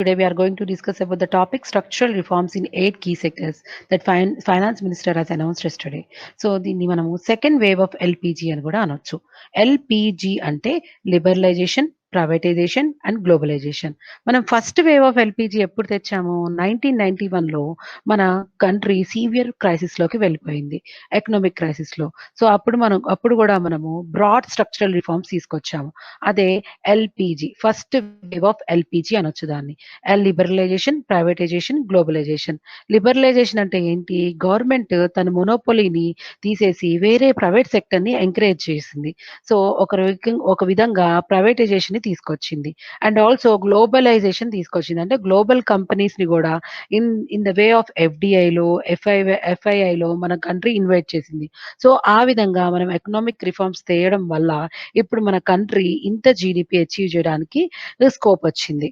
Today we are going to discuss about the topic structural reforms in eight key sectors that fin- finance minister has announced yesterday. So దీన్ని మనము second wave of LPG అని కూడా అనొచ్చు LPG అంటే liberalisation privatisation and globalisation మనం first wave of LPG ఎప్పుడు తెచ్చాము? Nineteen ninety లో మన కంట్రీ సీవియర్ క్రైసిస్లోకి వెళ్ళిపోయింది ఎకనామిక్ క్రైసిస్లో. సో అప్పుడు మనం అప్పుడు కూడా మనము బ్రాడ్ స్ట్రక్చరల్ రిఫార్మ్స్ తీసుకొచ్చాము. అదే LPG first wave of LPG అనొచ్చు దాన్ని. లిబరలైజేషన్ ప్రైవేటైజేషన్ గ్లోబలైజేషన్ లిబరలైజేషన్ అంటే ఏంటి? గవర్నమెంట్ తన మొనోపొలీని తీసేసి వేరే ప్రైవేట్ సెక్టర్ని ఎంకరేజ్ చేసింది. సో ఒక ఒక విధంగా ప్రైవేటైజేషన్ ని తీసుకొచ్చింది. అండ్ ఆల్సో గ్లోబలైజేషన్ తీసుకొచ్చింది. అంటే గ్లోబల్ కంపెనీస్ని కూడా in in the way of ఎఫ్డిఐలో FI ఎఫ్ఐఐలో మన కంట్రీ ఇన్వైట్ చేసింది. సో ఆ విధంగా మనం ఎకనామిక్ రిఫార్మ్స్ చేయడం వల్ల ఇప్పుడు మన కంట్రీ ఇంత జీడిపి అచీవ్ చేయడానికి స్కోప్ వచ్చింది.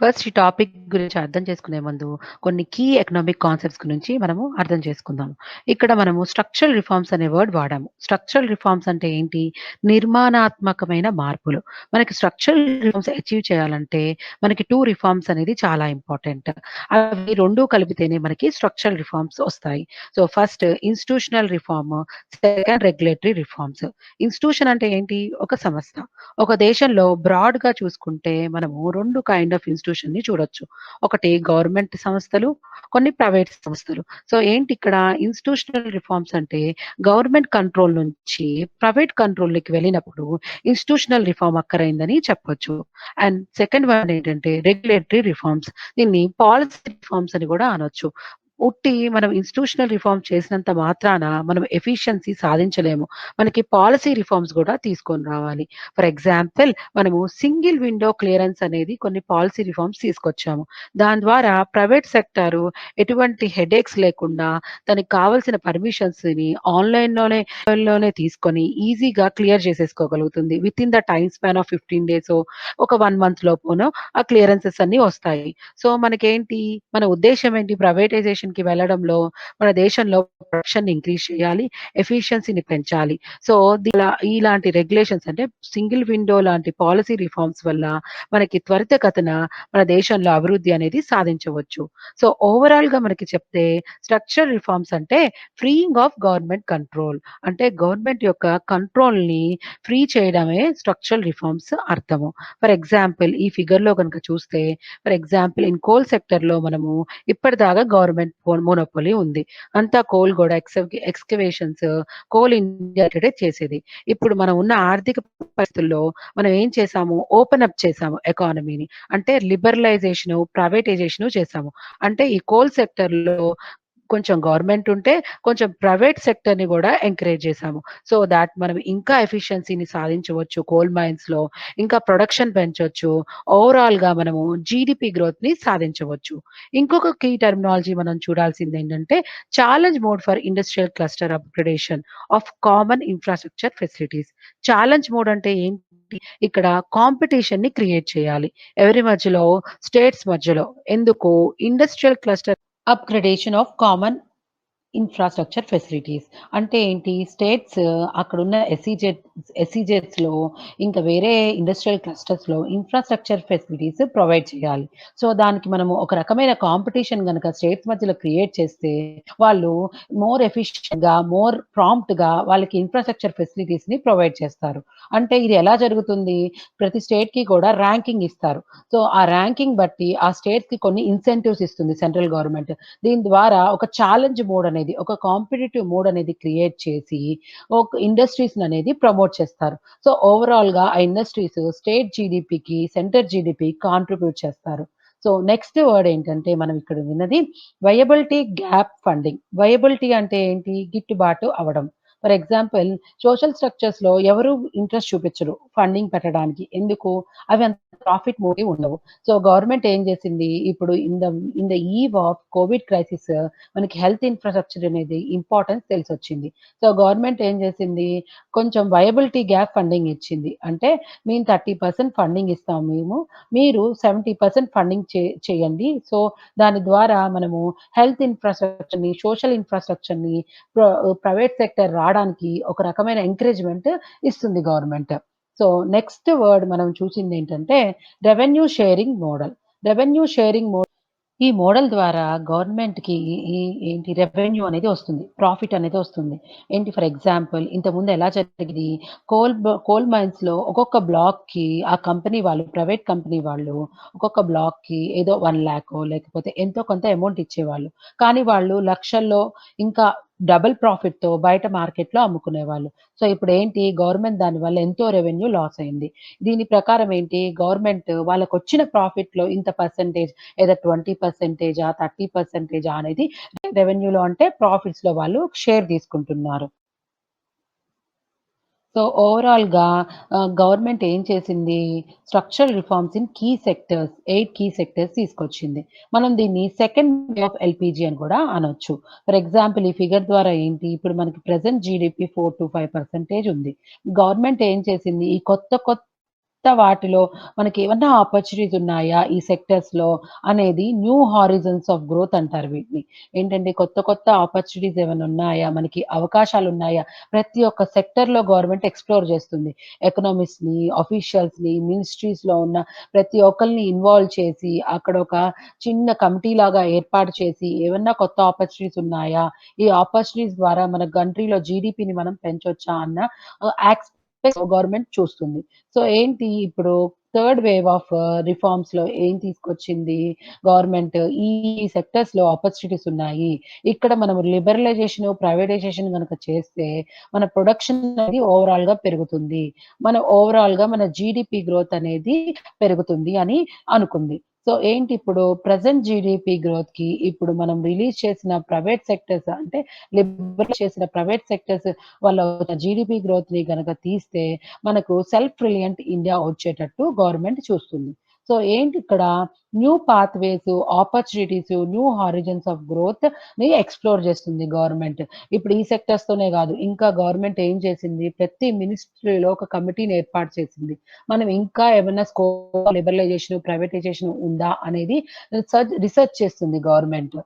ఫస్ట్ ఈ టాపిక్ గురించి అర్థం చేసుకునే ముందు కొన్ని కీ ఎకనామిక్ కాన్సెప్ట్స్ గురించి మనము అర్థం చేసుకుందాం ఇక్కడ మనము స్ట్రక్చరల్ రిఫార్మ్స్ అనే వర్డ్ వాడాము. స్ట్రక్చరల్ రిఫార్మ్స్ అంటే ఏంటి? నిర్మాణాత్మకమైన మార్పులు. మనకి స్ట్రక్చరల్ రిఫార్మ్స్ అచీవ్ చేయాలంటే మనకి టూ రిఫార్మ్స్ అనేది చాలా ఇంపార్టెంట్ అవి రెండు కలిపితేనే మనకి స్ట్రక్చరల్ రిఫార్మ్స్ వస్తాయి. So first institutional reform second regulatory reforms institution అంటే ఏంటి? ఒక సంస్థ. ఒక దేశంలో బ్రాడ్గా చూసుకుంటే మనము రెండు కైండ్ ఆఫ్ ఇన్స్టిట్యూషన్ ని చూడొచ్చు. ఒకటి గవర్నమెంట్ సంస్థలు కొన్ని ప్రైవేట్ సంస్థలు. సో ఏంటి ఇక్కడ ఇన్స్టిట్యూషనల్ రిఫార్మ్స్ అంటే గవర్నమెంట్ కంట్రోల్ నుంచి ప్రైవేట్ కంట్రోల్కి వెళ్ళినప్పుడు ఇన్స్టిట్యూషనల్ రిఫార్మ్ అక్కరైందని చెప్పొచ్చు. అండ్ సెకండ్ వన్ ఏంటంటే రెగ్యులేటరీ రిఫార్మ్స్ దీన్ని పాలసీ రిఫార్మ్స్ అని కూడా అనొచ్చు. ఉట్టి మనం ఇన్స్టిట్యూషనల్ రిఫార్మ్ చేసినంత మాత్రాన మనం ఎఫిషియన్సీ సాధించలేము. మనకి పాలసీ రిఫార్మ్స్ కూడా తీసుకొని రావాలి. ఫర్ ఎగ్జాంపుల్ మనము సింగిల్ విండో క్లియరెన్స్ అనేది కొన్ని పాలసీ రిఫార్మ్స్ తీసుకొచ్చాము. దాని ద్వారా ప్రైవేట్ సెక్టారు ఎటువంటి హెడేక్స్ లేకుండా తనకి కావాల్సిన పర్మిషన్స్ని ఆన్లైన్లోనే లోనే తీసుకొని ఈజీగా clear చేసేసుకోగలుగుతుంది. With in the time span of fifteen days ఒక వన్ మంత్ లోపునో ఆ క్లియరెన్సెస్ అన్ని వస్తాయి. సో మనకేంటి? మన ఉద్దేశం ఏంటి? ప్రైవేటైజేషన్ కి వెళ్ళడంలో మన దేశంలో ప్రొడక్షన్ ఇంక్రీజ్ చేయాలి ఎఫిషియన్సీని పెంచాలి. సో ఇలాంటి రెగ్యులేషన్స్ అంటే సింగిల్ విండో లాంటి పాలసీ రిఫార్మ్స్ వల్ల మనకి త్వరితగతన మన దేశంలో అభివృద్ధి అనేది సాధించవచ్చు. సో ఓవరాల్గా మనకి చెప్తే స్ట్రక్చర్ రిఫార్మ్స్ అంటే ఫ్రీయింగ్ ఆఫ్ గవర్నమెంట్ కంట్రోల్ అంటే గవర్నమెంట్ యొక్క కంట్రోల్ని ఫ్రీ చేయడమే స్ట్రక్చరల్ రిఫార్మ్స్ అర్థము. ఫర్ ఎగ్జాంపుల్ ఈ ఫిగర్లో కనుక చూస్తే ఫర్ ఎగ్జాంపుల్ ఇన్ కోల్ సెక్టర్లో మనము ఇప్పటిదాకా గవర్నమెంట్ మోనోపోలి ఉంది. అంతా కోల్ కూడా ఎక్స్కవేషన్స్ కోల్ ఇండియా చేసేది. ఇప్పుడు మనం ఉన్న ఆర్థిక పరిస్థితుల్లో మనం ఏం చేసాము? ఓపెన్ అప్ చేసాము ఎకానమీని. అంటే లిబరలైజేషన్ ప్రైవేటైజేషన్ చేసాము. అంటే ఈ కోల్ సెక్టర్లో కొంచెం గవర్నమెంట్ ఉంటే కొంచెం ప్రైవేట్ సెక్టర్ని కూడా ఎంకరేజ్ చేసాము సో దాట్ మనం ఇంకా ఎఫిషియన్సీని సాధించవచ్చు కోల్ మైన్స్లో ఇంకా ప్రొడక్షన్ పెంచవచ్చు ఓవరాల్గా మనము జీడిపి గ్రోత్ని సాధించవచ్చు. ఇంకొక కీ టెర్మినాలజీ మనం చూడాల్సింది ఏంటంటే challenge mode for industrial cluster upgradation of common infrastructure facilities challenge mode అంటే ఏంటి? ఇక్కడ కాంపిటీషన్ని క్రియేట్ చేయాలి. ఎవరి మధ్యలో స్టేట్స్ మధ్యలో. ఎందుకు? Industrial cluster upgradation of common infrastructure facilities అంటే ఏంటి? స్టేట్స్ uh, అక్కడున్న ఎస్ఈజెడ్ ఎస్ఈజెడ్స్లో ఇంకా వేరే ఇండస్ట్రియల్ క్లస్టర్స్లో ఇన్ఫ్రాస్ట్రక్చర్ ఫెసిలిటీస్ ప్రొవైడ్ చేయాలి. సో దానికి మనము ఒక రకమైన కాంపిటీషన్ కనుక స్టేట్స్ మధ్యలో క్రియేట్ చేస్తే వాళ్ళు మోర్ ఎఫిషియెంట్గా మోర్ ప్రాంప్ట్గా వాళ్ళకి ఇన్ఫ్రాస్ట్రక్చర్ ఫెసిలిటీస్ని ప్రొవైడ్ చేస్తారు. అంటే ఇది ఎలా జరుగుతుంది? ప్రతి స్టేట్కి కూడా ర్యాంకింగ్ ఇస్తారు. సో ఆ ర్యాంకింగ్ బట్టి ఆ స్టేట్కి కొన్ని ఇన్సెంటివ్స్ ఇస్తుంది సెంట్రల్ గవర్నమెంట్ దీని ద్వారా ఒక ఛాలెంజ్ మోడ్ అనేది ఒక కాంపిటేటివ్ మోడ్ అనేది క్రియేట్ చేసి ఒక ఇండస్ట్రీస్ అనేది ప్రమోట్ చేస్తారు. సో ఓవరాల్గా ఆ ఇండస్ట్రీస్ స్టేట్ జీడిపికి సెంటర్ జీడిపి కాంట్రిబ్యూట్ చేస్తారు. సో నెక్స్ట్ వర్డ్ ఏంటంటే మనం ఇక్కడ విన్నది వయబిలిటీ గ్యాప్ ఫండింగ్ వయబిలిటీ అంటే ఏంటి? గిట్టుబాటు అవడం. ఫర్ ఎగ్జాంపుల్ సోషల్ స్ట్రక్చర్స్లో ఎవరు ఇంట్రెస్ట్ చూపించరు ఫండింగ్ పెట్టడానికి. ఎందుకు? అవి అంత ప్రాఫిట్ మోటివ్ ఉండవు. సో గవర్నమెంట్ ఏం చేసింది? ఇప్పుడు in the in the eve of COVID crisis మనకి హెల్త్ ఇన్ఫ్రాస్ట్రక్చర్ అనేది ఇంపార్టెన్స్ తెలిసి వచ్చింది సో గవర్నమెంట్ ఏం చేసింది? కొంచెం వయబిలిటీ గ్యాప్ ఫండింగ్ ఇచ్చింది. అంటే మేము థర్టీ పర్సెంట్ ఫండింగ్ ఇస్తాం మేము. మీరు సెవెంటీ పర్సెంట్ ఫండింగ్ చేయండి. సో దాని ద్వారా మనము హెల్త్ ఇన్ఫ్రాస్ట్రక్చర్ని సోషల్ ఇన్ఫ్రాస్ట్రక్చర్ని ప్రైవేట్ సెక్టర్ రావడానికి ఒక రకమైన ఎంకరేజ్మెంట్ ఇస్తుంది గవర్నమెంట్ సో, నెక్స్ట్ వర్డ్ మనం చూసింది ఏంటంటే revenue sharing model. Revenue sharing model ఈ మోడల్ ద్వారా గవర్నమెంట్‌కి ఈ ఏంటి రెవెన్యూ అనేది వస్తుంది. ప్రాఫిట్ అనేది వస్తుంది. ఏంటి ఫర్ ఎగ్జాంపుల్ ఇంతకుముందు ఎలా జరిగింది కోల్ బ కోల్ మైన్స్‌లో ఒక్కొక్క బ్లాక్‌కి ఆ కంపెనీ వాళ్ళు ప్రైవేట్ కంపెనీ వాళ్ళు ఒక్కొక్క బ్లాక్‌కి ఏదో వన్ ల్యాక్ లేకపోతే ఎంతో కొంత అమౌంట్ ఇచ్చేవాళ్ళు. కానీ వాళ్ళు లక్షల్లో ఇంకా డబుల్ ప్రాఫిట్‌తో బయట మార్కెట్‌లో అమ్ముకునేవాళ్ళు. సో, ఇప్పుడేంటి గవర్నమెంట్ దానివల్ల ఎంతో రెవెన్యూ లాస్ అయింది. దీని ప్రకారం ఏంటి గవర్నమెంట్ వాళ్ళకొచ్చిన ప్రాఫిట్‌లో ఇంత పర్సెంటేజ్ ఏదో 20%, 30% అనేది రెవెన్యూలో అంటే ప్రాఫిట్స్‌లో వాళ్ళు షేర్ తీసుకుంటున్నారు. సో, ఓవరాల్‌గా గవర్నమెంట్ ఏం చేసింది? Structural reforms in key sectors eight key sectors తీసుకొచ్చింది. మనం దీన్ని సెకండ్ వే ఆఫ్ ఎల్పిజి అని కూడా అనొచ్చు. ఫర్ ఎగ్జాంపుల్ ఈ ఫిగర్ ద్వారా ఏంటి ఇప్పుడు మనకి present GDP four to five percentage ఉంది. గవర్నమెంట్ ఏం చేసింది? ఈ కొత్త కొత్త వాటిలో మనకి ఏమన్నా ఆపర్చునిటీస్ ఉన్నాయా ఈ సెక్టర్స్‌లో అనేది న్యూ హారిజన్స్ ఆఫ్ గ్రోత్ అంటారు వీటిని. ఏంటంటే కొత్త కొత్త ఆపర్చునిటీస్ ఏమైనా ఉన్నాయా? మనకి అవకాశాలు ఉన్నాయా ప్రతి ఒక్క సెక్టర్‌లో గవర్నమెంట్ ఎక్స్‌ప్లోర్ చేస్తుంది. ఎకనామిస్ట్‌ని, మినిస్ట్రీస్ మినిస్ట్రీస్‌లో ఉన్న ప్రతి ఒక్కరిని ఇన్వాల్వ్ చేసి అక్కడ ఒక చిన్న కమిటీ లాగా ఏర్పాటు చేసి ఏమన్నా కొత్త ఆపర్చునిటీస్ ఉన్నాయా? ఈ ఆపర్చునిటీస్ ద్వారా మన కంట్రీలో జీడిపిని మనం పెంచొచ్చా అన్న యాక్స్ గవర్నమెంట్ చూస్తుంది. సో, ఏంటి ఇప్పుడు థర్డ్ వేవ్ ఆఫ్ రిఫార్మ్స్లో ఏం తీసుకొచ్చింది గవర్నమెంట్ ఈ సెక్టర్స్‌లో ఆపర్చునిటీస్ ఉన్నాయి. ఇక్కడ మనం లిబరలైజేషన్, ప్రైవేటైజేషన్ గనక చేస్తే మన ప్రొడక్షన్ అనేది ఓవరాల్గా పెరుగుతుంది. మన ఓవరాల్గా మన జీడిపి గ్రోత్ అనేది పెరుగుతుంది అని అనుకుంది. సో, ఏంటి ఇప్పుడు ప్రజెంట్ జీడిపి గ్రోత్కి ఇప్పుడు మనం రిలీజ్ చేసిన ప్రైవేట్ సెక్టర్స్ అంటే లిబరల్ చేసిన ప్రైవేట్ సెక్టర్స్ వాళ్ళ గ్రోత్ని గనక తీస్తే మనకు సెల్ఫ్ రిలియంట్ ఇండియా వచ్చేటట్టు గవర్నమెంట్ చూస్తుంది. సో, ఏంటి ఇక్కడ new pathways, opportunities, new horizons of గ్రోత్ని explore చేస్తుంది గవర్నమెంట్. ఇప్పుడు ఈ సెక్టర్స్ తోనే కాదు ఇంకా గవర్నమెంట్ ఏం చేసింది ప్రతి మినిస్ట్రీలో ఒక కమిటీని ఏర్పాటు చేసింది. మనం ఇంకా ఏమైనా స్కోప్ లిబరలైజేషన్, ప్రైవేటైజేషన్ ఉందా అనేది రీసెర్చ్ చేస్తుంది గవర్నమెంట్.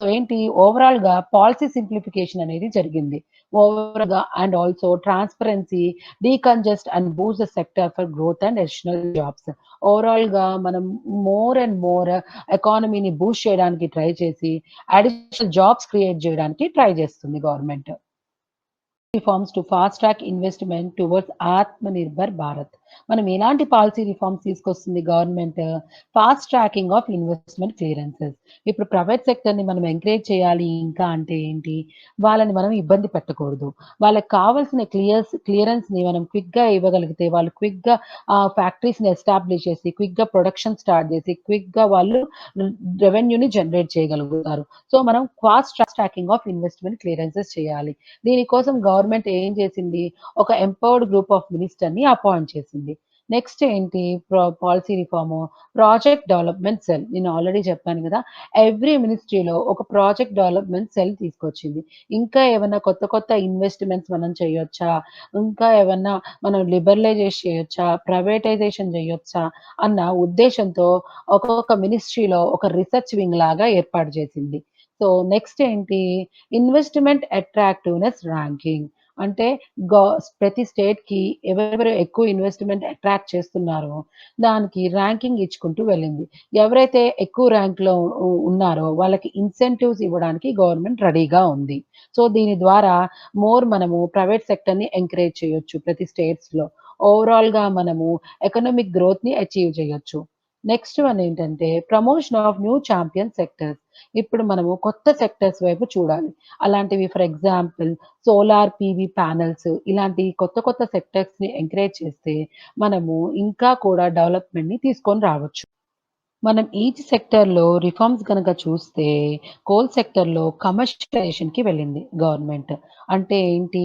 సో, ఏంటి ఓవరాల్‌గా పాలసీ సింప్లిఫికేషన్ అనేది జరిగింది. ఓవరాల్‌గా and also transparency, decongest and boost the sector for growth and additional jobs. ఓవరాల్గా మనం మోర్ అండ్ మోర్ ఎకానమీని బూస్ట్ చేయడానికి ట్రై చేసి అడిషనల్ జాబ్స్ క్రియేట్ చేయడానికి ట్రై చేస్తుంది government. Reforms to fast track investment towards Atmanirbhar Bharat. మనం ఎలాంటి policy reforms తీసుకొస్తుంది government? Fast tracking of investment clearances. ఇప్పుడు ప్రైవేట్ సెక్టర్‌ని మనం ఎంకరేజ్ చేయాలి ఇంకా అంటే ఏంటి? వాళ్ళని మనం ఇబ్బంది పెట్టకూడదు. వాళ్ళకి కావాల్సిన క్లియర్స్ క్లియరెన్స్‌ని మనం క్విక్‌గా ఇవ్వగలిగితే వాళ్ళు క్విక్‌గా ఆహ్, ఫ్యాక్టరీస్‌ని ఎస్టాబ్లిష్ చేసి క్విక్‌గా ప్రొడక్షన్ స్టార్ట్ చేసి క్విక్‌గా వాళ్ళు రెవెన్యూని జనరేట్ చేయగలుగుతారు. సో, మనం fast tracking of investment clearances చేయాలి. దీనికోసం గవర్నమెంట్ ఏం చేసింది? ఒక ఎంపవర్డ్ గ్రూప్ ఆఫ్ మినిస్టర్‌ని అపాయింట్ చేసింది. నెక్స్ట్ ఏంటి ప్ర policy reform project development cell. నేను ఆల్రెడీ చెప్పాను కదా! ఎవ్రీ మినిస్ట్రీలో ఒక ప్రాజెక్ట్ డెవలప్‌మెంట్ సెల్ తీసుకొచ్చింది. ఇంకా ఏమైనా కొత్త కొత్త ఇన్వెస్ట్‌మెంట్స్ మనం చేయొచ్చా? ఇంకా ఏమన్నా మనం లిబరలైజేషన్ చేయొచ్చా? ప్రైవేటైజేషన్ చేయొచ్చా? అన్న ఉద్దేశంతో ఒక్కొక్క మినిస్ట్రీలో ఒక రీసెర్చ్ వింగ్ లాగా ఏర్పాటు చేసింది. సో, నెక్స్ట్ ఏంటి? Investment attractiveness ranking. అంటే గో ప్రతి స్టేట్‌కి ఎవరెవరు ఎక్కువ ఇన్వెస్ట్‌మెంట్ అట్రాక్ట్ చేస్తున్నారో దానికి ర్యాంకింగ్ ఇచ్చుకుంటూ వెళ్ళింది. ఎవరైతే ఎక్కువ ర్యాంక్‌లో ఉన్నారో వాళ్ళకి ఇన్సెంటివ్స్ ఇవ్వడానికి గవర్నమెంట్ రెడీగా ఉంది. సో, దీని ద్వారా మోర్ మనము ప్రైవేట్ సెక్టర్‌ని ఎంకరేజ్ చేయొచ్చు ప్రతి స్టేట్స్‌లో. ఓవరాల్‌గా మనము ఎకనామిక్ గ్రోత్‌ని అచీవ్ చేయొచ్చు. నెక్స్ట్ వన్ ఏంటంటే promotion of new champion sectors. ఇప్పుడు మనము కొత్త సెక్టర్స్ వైపు చూడాలి. అలాంటివి for example solar PV panels ఇలాంటి కొత్త కొత్త సెక్టర్స్‌ని ఎంకరేజ్ చేస్తే మనము ఇంకా కూడా డెవలప్‌మెంట్‌ని తీసుకొని రావచ్చు. మనం ఈచ్ సెక్టర్‌లో రిఫార్మ్స్ కనుక చూస్తే కోల్ సెక్టర్‌లో కమర్షియలైజేషన్‌కి వెళ్ళింది గవర్నమెంట్. అంటే ఏంటి?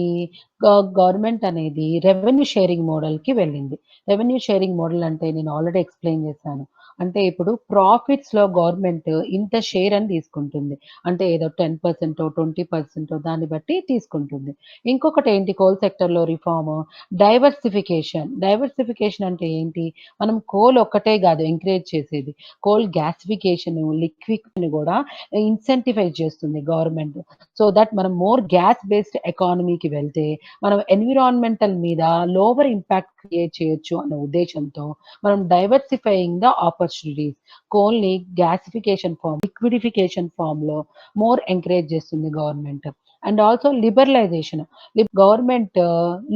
గ గవర్నమెంట్ అనేది రెవెన్యూ షేరింగ్ మోడల్‌కి వెళ్ళింది. రెవెన్యూ షేరింగ్ మోడల్ అంటే నేను ఆల్రెడీ ఎక్స్‌ప్లెయిన్ చేశాను. అంటే ఇప్పుడు ప్రాఫిట్స్‌లో గవర్నమెంట్ ఇంత షేర్ అని తీసుకుంటుంది. అంటే ఏదో 10% 20% దాన్ని బట్టి తీసుకుంటుంది. ఇంకొకటి ఏంటి కోల్ సెక్టార్‌లో రిఫార్మ్ డైవర్సిఫికేషన్. డైవర్సిఫికేషన్ అంటే ఏంటి? మనం కోల్ ఒక్కటే కాదు ఎంకరేజ్ చేసేది. కోల్ గ్యాసిఫికేషన్, లిక్విడ్ కూడా ఇన్సెంటిఫై చేస్తుంది గవర్నమెంట్. సో దట్ మనం మోర్ గ్యాస్ బేస్డ్ ఎకానమీకి వెళ్తే మనం ఎన్విరాన్మెంటల్ మీద లోవర్ ఇంపాక్ట్ క్రియేట్ చేయొచ్చు అనే ఉద్దేశంతో మనం డైవర్సిఫైయింగ్ ద ఆపర్చునిటీస్. కోల్‌ని గ్యాసిఫికేషన్ ఫార్మ్, లిక్విడిఫికేషన్ ఫార్మ్‌లో మోర్ ఎంకరేజ్ చేస్తుంది government. And also liberalisation. Government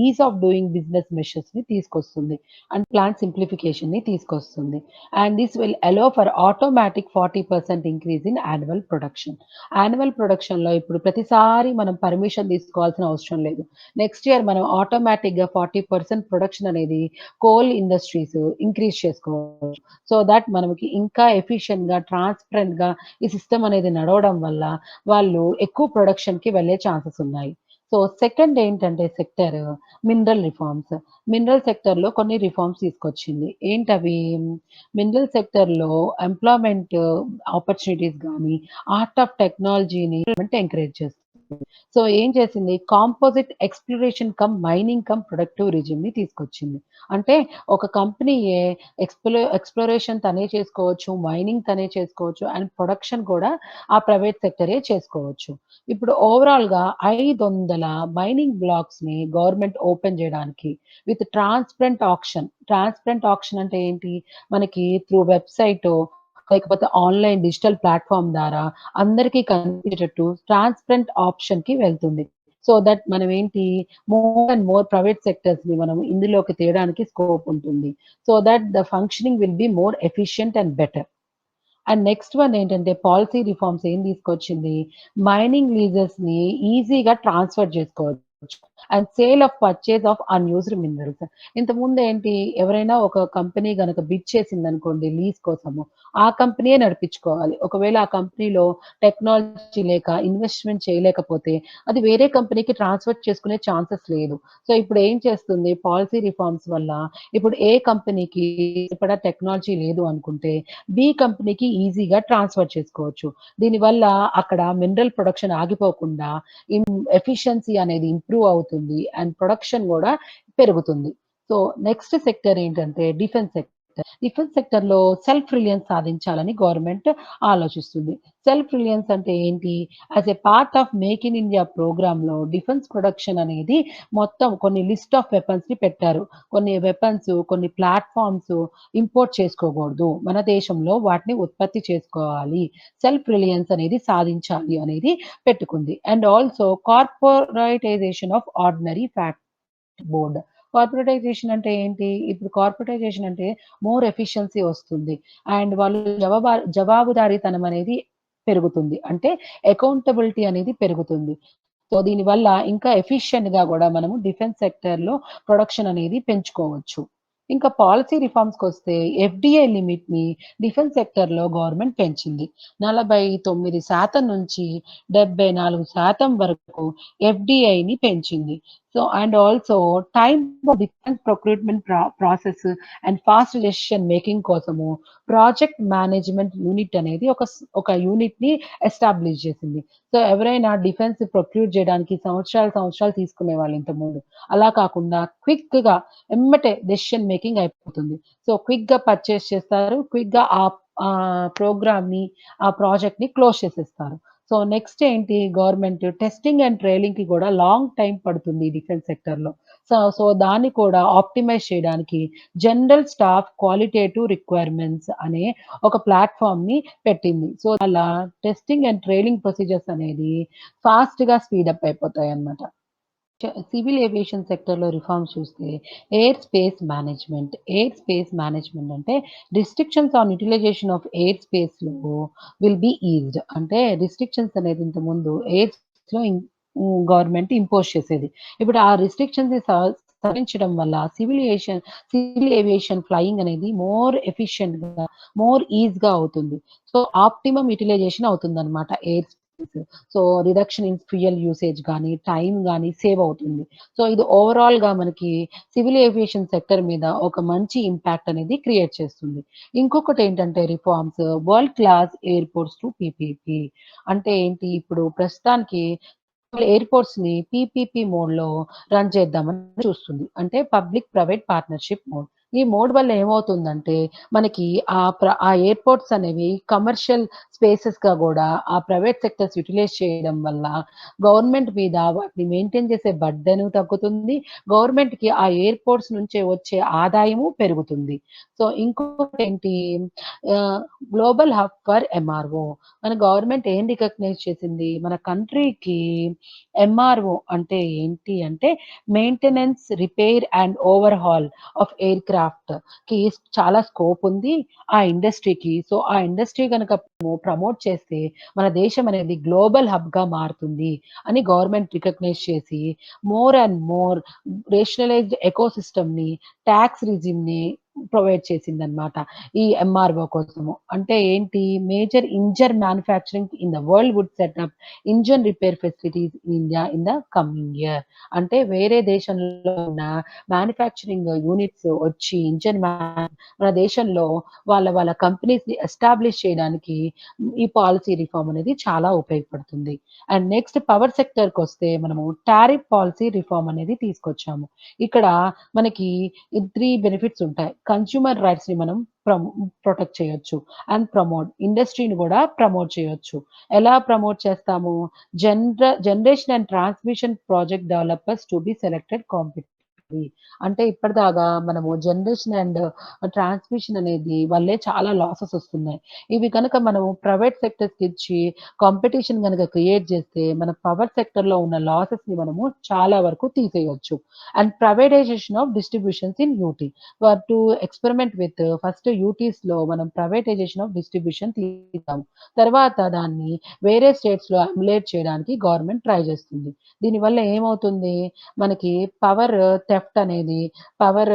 ease of doing business మెషర్స్‌ని తీసుకొస్తుంది. అండ్ ప్లాన్ సింప్లిఫికేషన్ని తీసుకొస్తుంది. And this will allow for automatic 40% increase in annual production. Annual ప్రొడక్షన్‌లో ఇప్పుడు ప్రతిసారి మనం పర్మిషన్ తీసుకోవాల్సిన అవసరం లేదు. నెక్స్ట్ ఇయర్ మనం ఆటోమేటిక్గా ఫార్టీ పర్సెంట్ ప్రొడక్షన్ అనేది కోల్ ఇండస్ట్రీస్ ఇంక్రీజ్ చేసుకోవచ్చు. సో దట్ మనకి ఇంకా ఎఫిషియెంట్‌గా, ట్రాన్స్‌పరెంట్‌గా ఈ సిస్టమ్ అనేది నడవడం వల్ల వాళ్ళు ఎక్కువ ప్రొడక్షన్కి వెళ్ళే ఛాన్సెస్ ఉన్నాయి. సో సెకండ్ ఏంటంటే సెక్టార్ మినరల్ రిఫార్మ్స్. మినరల్ సెక్టార్‌లో కొన్ని రిఫార్మ్స్ తీసుకొచ్చింది. ఏంటవి? మినరల్ సెక్టార్‌లో ఎంప్లాయ్‌మెంట్ ఆపర్చునిటీస్ కానీ ఆర్ట్ ఆఫ్ టెక్నాలజీని ఎంకరేజ్ చేస్తుంది. సో ఏం చేసింది? Composite exploration cum mining cum productive రెజిమ్‌ని తీసుకొచ్చింది. అంటే ఒక కంపెనీయే ఎక్స్‌ప్లో ఎక్స్‌ప్లోరేషన్ తనే చేసుకోవచ్చు, మైనింగ్ తనే చేసుకోవచ్చు అండ్ ప్రొడక్షన్ కూడా ఆ ప్రైవేట్ సెక్టరే చేసుకోవచ్చు. ఇప్పుడు ఓవరాల్గా ఐదు వందల మైనింగ్ బ్లాక్స్ని గవర్నమెంట్ ఓపెన్ చేయడానికి with transparent auction. Transparent option అంటే ఏంటి? మనకి త్రూ వెబ్సైట్ లేకపోతే ఆన్‌లైన్ డిజిటల్ ప్లాట్ఫామ్ ద్వారా అందరికీ కనిపించేటట్టు ట్రాన్స్‌పరెంట్ ఆప్షన్‌కి వెళ్తుంది. సో దట్ మనం ఏంటి మోర్ అండ్ మోర్ ప్రైవేట్ సెక్టర్స్ని మనం ఇందులోకి తేడానికి స్కోప్ ఉంటుంది. So that the functioning will be more efficient and better. And next one ఏంటంటే పాలసీ రిఫార్మ్స్ ఏం తీసుకొచ్చింది? మైనింగ్ లీజెస్‌ని ఈజీగా ట్రాన్స్‌ఫర్ చేసుకోవచ్చు. And sale of purchase of unused minerals. ఇంతకుముందు ఏంటి? ఎవరైనా ఒక కంపెనీ గనక బిడ్ చేసిందనుకోండి లీజ్ కోసము, ఆ కంపెనీయే నడిపించుకోవాలి. ఒకవేళ ఆ కంపెనీలో టెక్నాలజీ లేక, ఇన్వెస్ట్‌మెంట్ చేయలేకపోతే అది వేరే కంపెనీకి ట్రాన్స్‌ఫర్ చేసుకునే ఛాన్సెస్ లేదు. సో ఇప్పుడు ఏం చేస్తుంది పాలసీ రిఫార్మ్స్ వల్ల ఇప్పుడు ఏ కంపెనీకి ఇప్పుడు టెక్నాలజీ లేదు అనుకుంటే, బి కంపెనీకి ఈజీగా ట్రాన్స్‌ఫర్ చేసుకోవచ్చు. దీనివల్ల అక్కడ మినరల్ ప్రొడక్షన్ ఆగిపోకుండా ఎఫిషియన్సీ అనేది ఇంప్రూవ్ అవుతుంది. అండ్ ప్రొడక్షన్ కూడా పెరుగుతుంది. సో నెక్స్ట్ సెక్టార్ ఏంటంటే డిఫెన్స్ సెక్టర్ డిఫెన్స్ సెక్టార్‌లో సెల్ఫ్ రిలియన్స్ సాధించాలని గవర్నమెంట్ ఆలోచిస్తుంది. సెల్ఫ్ రిలియన్స్ అంటే ఏంటి? As a part of make in India ప్రోగ్రామ్లో డిఫెన్స్ ప్రొడక్షన్ అనేది మొత్తం కొన్ని లిస్ట్ ఆఫ్ వెపన్స్ని పెట్టారు. కొన్ని వెపన్స్, కొన్ని ప్లాట్ఫామ్స్ ఇంపోర్ట్ చేసుకోకూడదు. మన దేశంలో వాటిని ఉత్పత్తి చేసుకోవాలి. సెల్ఫ్ రిలియన్స్ అనేది సాధించాలి అనేది పెట్టుకుంది. And also corporatisation of ordinary fact board. Corporatisation అంటే ఏంటి? ఇప్పుడు కార్పొరేటైజేషన్ అంటే మోర్ ఎఫిషియన్సీ వస్తుంది. అండ్ వాళ్ళు జవాబా జవాబుదారీతనం అనేది పెరుగుతుంది. అంటే అకౌంటబిలిటీ అనేది పెరుగుతుంది. సో దీనివల్ల ఇంకా ఎఫిషియంట్‌గా కూడా మనము డిఫెన్స్ సెక్టార్‌లో ప్రొడక్షన్ అనేది పెంచుకోవచ్చు. ఇంకా పాలసీ రిఫార్మ్స్కి వస్తే ఎఫ్డిఐ లిమిట్ లిమిట్‌ని డిఫెన్స్ సెక్టార్‌లో గవర్నమెంట్ పెంచింది. 49% నుంచి 74% వరకు ఎఫ్‌డీఐని పెంచింది. So and also time for defence procurement ప్రా process and fast decision making కోసము ప్రాజెక్ట్ మేనేజ్మెంట్ యూనిట్ అనేది ఒక ఒక యూనిట్ని ఎస్టాబ్లిష్ చేసింది. సో ఎవరైనా డిఫెన్స్ ప్రొక్యూర్ చేయడానికి సంవత్సరాలు, సంవత్సరాలు తీసుకునే వాళ్ళు ఇంతకుముందు. అలా కాకుండా క్విక్‌గా ఎమ్మటే డెసిషన్ మేకింగ్ అయిపోతుంది. సో క్విక్గా పర్చేస్ చేస్తారు. క్విక్‌గా ఆ ప్రోగ్రామ్ని ఆ ప్రాజెక్ట్‌ని క్లోజ్ చేసేస్తారు. సో నెక్స్ట్ ఏంటి? గవర్నమెంట్ టెస్టింగ్ అండ్ ట్రైలింగ్కి కూడా లాంగ్ టైం పడుతుంది డిఫెన్స్ సెక్టర్లో సో సో దాన్ని కూడా ఆప్టిమైజ్ చేయడానికి జనరల్ స్టాఫ్ క్వాలిటేటివ్ రిక్వైర్మెంట్స్ అనే ఒక ప్లాట్ఫామ్ని పెట్టింది. సో అలా టెస్టింగ్ అండ్ ట్రైలింగ్ ప్రొసీజర్స్ అనేది ఫాస్ట్గా స్పీడ్ స్పీడప్ అయిపోతాయన్నమాట. అన్నమాట సివిల్ ఏవియేషన్ సెక్టర్లో రిఫార్మ్స్ చూస్తే air space management. Air space management అంటే restrictions on utilisation of air స్పేస్‌లో విల్ బి ఈజ్డ్. అంటే రిస్ట్రిక్షన్స్ అనేది ఇంతకుముందు ఎయిర్ స్పేస్‌లో గవర్నమెంట్ ఇంపోజ్ చేసేది. ఇప్పుడు ఆ రిస్ట్రిక్షన్స్ సవరించడం వల్ల సివిల్ ఏషన్ సివిల్ ఏవియేషన్ ఫ్లయింగ్ అనేది మోర్ ఎఫిషియంట్‌గా, మోర్ ఈజ్‌గా అవుతుంది. సో ఆప్టిమమ్ యుటిలైజేషన్ అవుతుందన్నమాట air so, reduction in fuel usage కానీ టైం కానీ సేవ్ అవుతుంది. సో, ఇది ఓవరాల్గా మనకి సివిల్ ఏవియేషన్ సెక్టర్ మీద ఒక మంచి ఇంపాక్ట్ అనేది క్రియేట్ చేస్తుంది. ఇంకొకటి ఏంటంటే reforms world class airports to PPP అంటే ఏంటి ఇప్పుడు ప్రస్తుతానికి ఎయిర్పోర్ట్స్ని పిపిపి పీపీపీ మోడ్‌లో రన్ చేద్దామని చూస్తుంది. అంటే పబ్లిక్ ప్రైవేట్ పార్ట్నర్‌షిప్ మోడ్. ఈ మోడ్ వల్ల ఏమవుతుందంటే మనకి ఆ ప్ర ఆ ఎయిర్‌పోర్ట్స్ అనేవి కమర్షియల్ స్పేసెస్‌గా కూడా ఆ ప్రైవేట్ సెక్టర్స్ యూటిలైజ్ చేయడం వల్ల గవర్నమెంట్ మీద వాటిని మెయింటైన్ చేసే బర్డెను తగ్గుతుంది. గవర్నమెంట్‌కి ఆ ఎయిర్‌పోర్ట్స్ నుంచే వచ్చే ఆదాయము పెరుగుతుంది. సో, ఇంకోటి ఏంటి గ్లోబల్ హబ్ ఫర్ ఎంఆర్‌ఓ మన గవర్నమెంట్ ఏం రికగ్నైజ్ చేసింది? మన కంట్రీకి ఎంఆర్‌ఓ అంటే ఏంటి అంటే maintenance, repair and overhaul of aircraft కి చాలా స్కోప్ ఉంది. ఆ ఇండస్ట్రీకి. సో, ఆ ఇండస్ట్రీ కనుక ప్రమోట్ చేస్తే మన దేశం అనేది గ్లోబల్ హబ్గా మారుతుంది అని గవర్నమెంట్ రికగ్నైజ్ చేసి మోర్ అండ్ మోర్ రేషనలైజ్డ్ ఎకోసిస్టమ్‌ని, టాక్స్ రిజిమ్‌ని ప్రొవైడ్ చేసింది అనమాట ఈ ఎంఆర్‌ఓ కోసము. అంటే ఏంటి major engine manufacturing in the world would set up engine repair facilities in India in the coming year. అంటే వేరే దేశంలో ఉన్న మ్యానుఫ్యాక్చరింగ్ యూనిట్స్ వచ్చి ఇంజన్ మన దేశంలో వాళ్ళ వాళ్ళ కంపెనీస్ని ఎస్టాబ్లిష్ చేయడానికి ఈ పాలసీ రిఫార్మ్ అనేది చాలా ఉపయోగపడుతుంది. అండ్ నెక్స్ట్ పవర్ సెక్టార్కి వస్తే మనము టారిఫ్ పాలసీ రిఫార్మ్ అనేది తీసుకొచ్చాము. ఇక్కడ మనకి త్రీ బెనిఫిట్స్ ఉంటాయి. కన్స్యూమర్ రైట్స్ని మనం ప్రొటెక్ట్ చేయొచ్చు. అండ్ ప్రమోట్ ఇండస్ట్రీని కూడా ప్రమోట్ చేయొచ్చు. ఎలా ప్రమోట్ చేస్తాము? జనర generation and transmission project developers to be selected competitively అంటే ఇప్పటిదాకా మనము జనరేషన్ అండ్ ట్రాన్స్‌మిషన్ అనేది వల్లే చాలా లాసెస్ వస్తున్నాయి. ఇవి కనుక మనము ప్రైవేట్ సెక్టర్స్‌కి ఇచ్చి కాంపిటీషన్ గనక క్రియేట్ చేస్తే మన పవర్ సెక్టర్‌లో ఉన్న లాసెస్‌ని మనము చాలా వరకు తీసేయొచ్చు. And privatisation of distributions in UT. Were to experiment with first యూటీస్‌లో మనం ప్రైవేటైజేషన్ ఆఫ్ డిస్ట్రిబ్యూషన్ తీసాము తర్వాత దాన్ని వేరే స్టేట్స్‌లో అమ్యులేట్ చేయడానికి గవర్నమెంట్ ట్రై చేస్తుంది. దీనివల్ల ఏమవుతుంది? మనకి పవర్ థెఫ్ట్ అనేది పవర్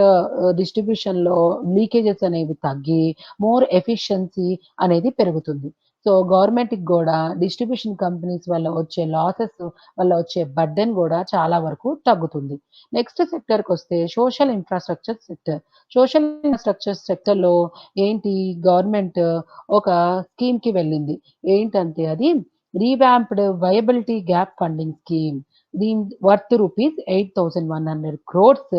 డిస్ట్రిబ్యూషన్‌లో లీకేజెస్ అనేవి తగ్గి మోర్ ఎఫిషియన్సీ అనేది పెరుగుతుంది. సో, గవర్నమెంట్‌కి కూడా డిస్ట్రిబ్యూషన్ కంపెనీస్ వల్ల వచ్చే లాసెస్ వల్ల వచ్చే బర్డెన్ కూడా చాలా వరకు తగ్గుతుంది. నెక్స్ట్ సెక్టర్‌కొస్తే social infrastructure sector. Social infrastructure సెక్టర్‌లో ఏంటి గవర్నమెంట్ uh, ఒక స్కీమ్‌కి వెళ్ళింది. ఏంటంటే అది revamped viability gap funding scheme. దీని worth rupees 8100 crores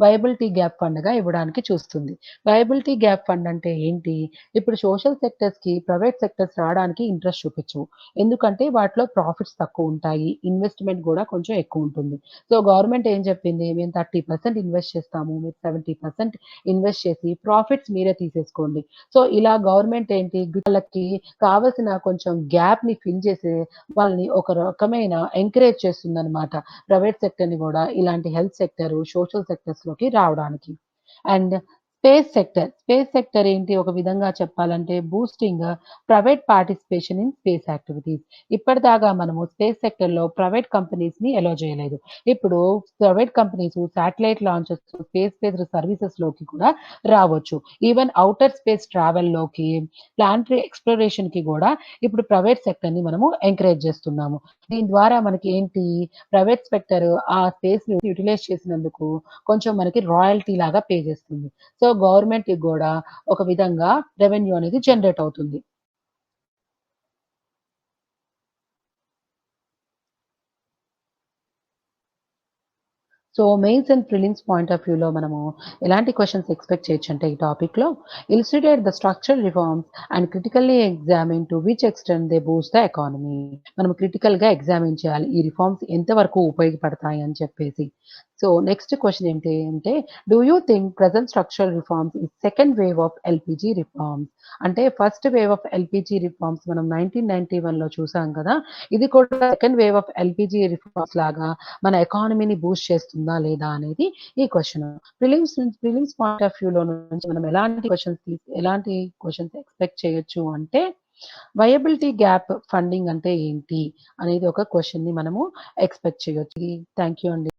viability gap ఫండ్‌గా ఇవ్వడానికి చూస్తుంది. వయబిలిటీ గ్యాప్ ఫండ్ అంటే ఏంటి? ఇప్పుడు సోషల్ సెక్టర్స్‌కి ప్రైవేట్ సెక్టర్స్ రావడానికి ఇంట్రెస్ట్ చూపించవు. ఎందుకంటే వాటిలో ప్రాఫిట్స్ తక్కువ ఉంటాయి ఇన్వెస్ట్‌మెంట్ కూడా కొంచెం ఎక్కువ ఉంటుంది సో, గవర్నమెంట్ ఏం చెప్పింది? మేము 30% ఇన్వెస్ట్ చేస్తాము. మీరు 70% ఇన్వెస్ట్ చేసి ప్రాఫిట్స్ మీరే తీసేసుకోండి. సో, ఇలా గవర్నమెంట్ ఏంటి వాళ్ళకి కావాల్సిన కొంచెం గ్యాప్‌ని ఫిల్ చేసి వాళ్ళని ఒక రకమైన ఎంకరేజ్ చేస్తుందన్నమాట. ప్రైవేట్ సెక్టర్‌ని కూడా ఇలాంటి హెల్త్ సెక్టర్, సోషల్ సెక్టర్స్‌లోకి రావడానికి. And space sector. Space sector ఏంటి? ఒక విధంగా చెప్పాలంటే boosting private participation in space activities. ఇప్పటిదాకా మనము స్పేస్ సెక్టర్‌లో ప్రైవేట్ కంపెనీస్ని ఎలో చేయలేదు. ఇప్పుడు private companies satellite launches, space based సర్వీసెస్‌లోకి కూడా రావచ్చు. ఈవెన్ అవుటర్ స్పేస్ ట్రావెల్లోకి ట్రావెల్‌లోకి, ఎక్స్ప్లోరేషన్కి కూడా ఇప్పుడు ప్రైవేట్ సెక్టర్ని మనము ఎంకరేజ్ చేస్తున్నాము. దీని ద్వారా మనకి ఏంటి? ప్రైవేట్ సెక్టర్ ఆ స్పేస్‌ని యుటిలైజ్ చేసినందుకు కొంచెం మనకి రాయల్టీ లాగా పే చేస్తుంది. సో, గవర్నమెంట్‌కి కూడా ఒక విధంగా రెవెన్యూ అనేది జనరేట్ అవుతుంది. So, mains and prelims point of వ్యూలో మనము ఎలాంటి క్వశ్చన్స్ ఎక్స్‌పెక్ట్ చేయొచ్చంటే ఈ టాపిక్‌లో illustrate the structural reforms and critically examine to which extent they boost the economy. మనం క్రిటికల్‌గా ఎగ్జామిన్ చేయాలి. ఈ రిఫార్మ్స్ ఎంతవరకు ఉపయోగపడతాయి అని చెప్పేసి. సో, నెక్స్ట్ క్వశ్చన్ ఏంటి అంటే do you think present structural reforms is second wave of LPG reforms. అంటే first wave of LPG reforms మనం 1991లో చూసాం కదా! ఇది కూడా second wave of LPG reforms లాగా మన ఎకానమీని బూస్ట్ చేస్తుందా లేదా అనేది ఈ question prelims prelims point of వ్యూలో నుంచి మనం ఎలాంటి క్వశ్చన్స్ ఎలాంటి క్వశ్చన్స్ ఎక్స్‌పెక్ట్ చేయొచ్చు అంటే వయబిలిటీ గ్యాప్ ఫండింగ్ అంటే ఏంటి? అనేది ఒక క్వెషన్‌ని మనము ఎక్స్‌పెక్ట్ చేయొచ్చు. థ్యాంక్ యూ అండి.